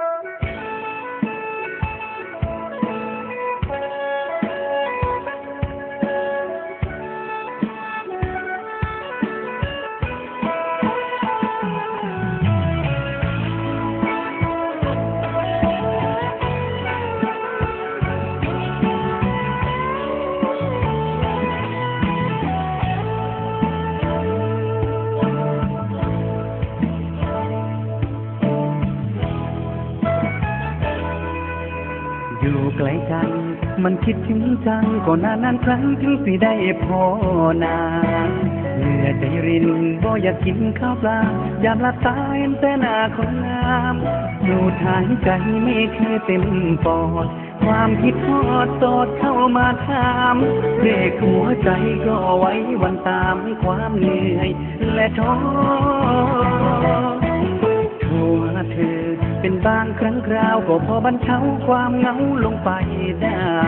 Mommy. อยู่ไกลกัน มันคิดถึงจังก็นานนานครั้งถึงสิได้พอนาเหลือใจรินบ่อยากกินข้าวปลา ยามหลับตาเห็นแต่หน้าคนงามอยู่ทางใจไม่เคยเต็มปอด ความคิดทอดสอดเข้ามาถามเด็กหัวใจก็ไว้วันตามความเหนื่อยและท้อโทรหาเธอ เป็นบางครั้งคราวก็พอบรรเทาความเหงาลงไปได้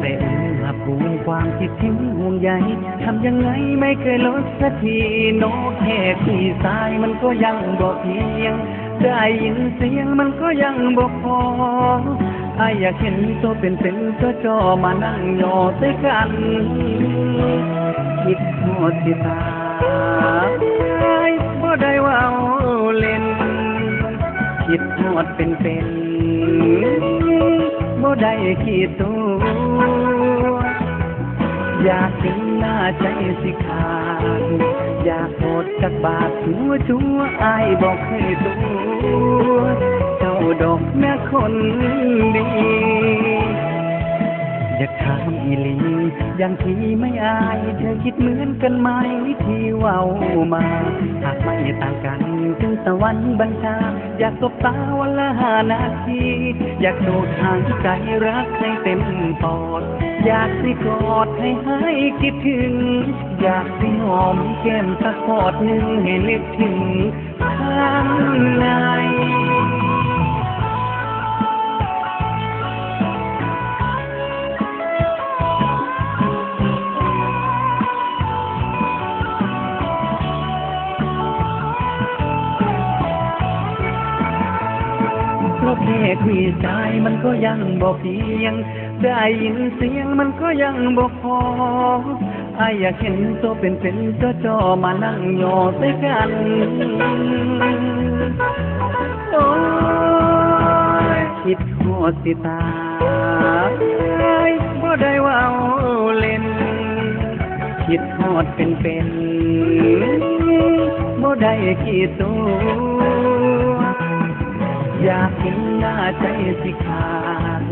แต่อุณหภูมิความคิดถึงห่วงใยทำยังไงไม่เคยลดสักทีโนแค่คุยสายมันก็ยังบอกเพียง ได้ยินเสียงมันก็ยังบอกพอไอายอยากเห็นตัวเป็นเป็นก็จอมานั่งยอใส่กันคิดหมดสิตาไอ้บ่ได้ว่าเล่ คิดหมดเป็นเป็นบ่ได้คิดตัวอยากถึงหน้าใจสิขาดอยากโหดจากบาดหัวชัวอายบอกให้ตัวเจ้าดอกแม่คนดี อยากถามอีลี อย่างที่ไม่อาย เธอคิดเหมือนกันไหมที่เว้ามา หากไม่ต่างกันถึงสวรรค์บัญชา อยากสบตาวันละหานาที อยากสูดหายใจรักให้เต็มปอด อยากสิกอดให้ให้คิดถึง อยากสิหอมแก้มสักกอดหนึ่งให้นึกถึงข้างใน แค่คุยใจมันก็ยังบอกเพียง ได้ยินเสียงมันก็ยังบอกพอไอายอยากเห็นตัวเป็นเป็นๆก็จอมานั่งยอใส่กันโอ้ยคิดหัวสิตาไอ้บ่ได้ว่าเล่น คิดฮอดเป็นเป็นบ่ได้กี่ตัว อยากเห็นหน้าใจสิขาด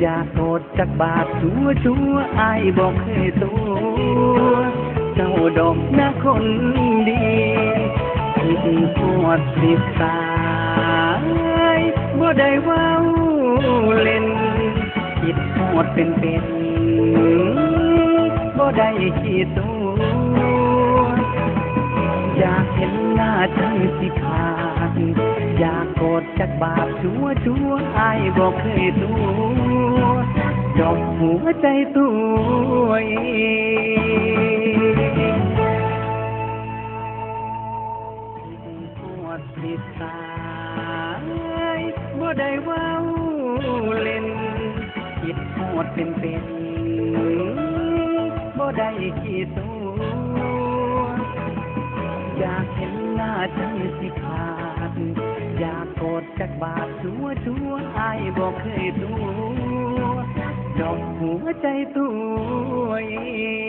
อยากโกรธจากบาดชัวชัวอายบอกเคยตัวเจ้าดอกหน้าคนดีคิดปวดสิตายบ่ได้ว้าเล่นคิดหอดเป็นเป็นบ่ได้คิดตัว เห็นหน้าใจสิขาดอยากกดจากบาดชัวชัวอายบอกเคยตัวจบหัวใจตัวเองปวดสิตายบ่ได้ว้าเล่นคิดหอดเป็นเป็นบ่ได้คิดตัว ใจสิขาด อยากกดจักบาทชัวชัวไอ้บอกเคยตัวจบหัวใจตัวเอง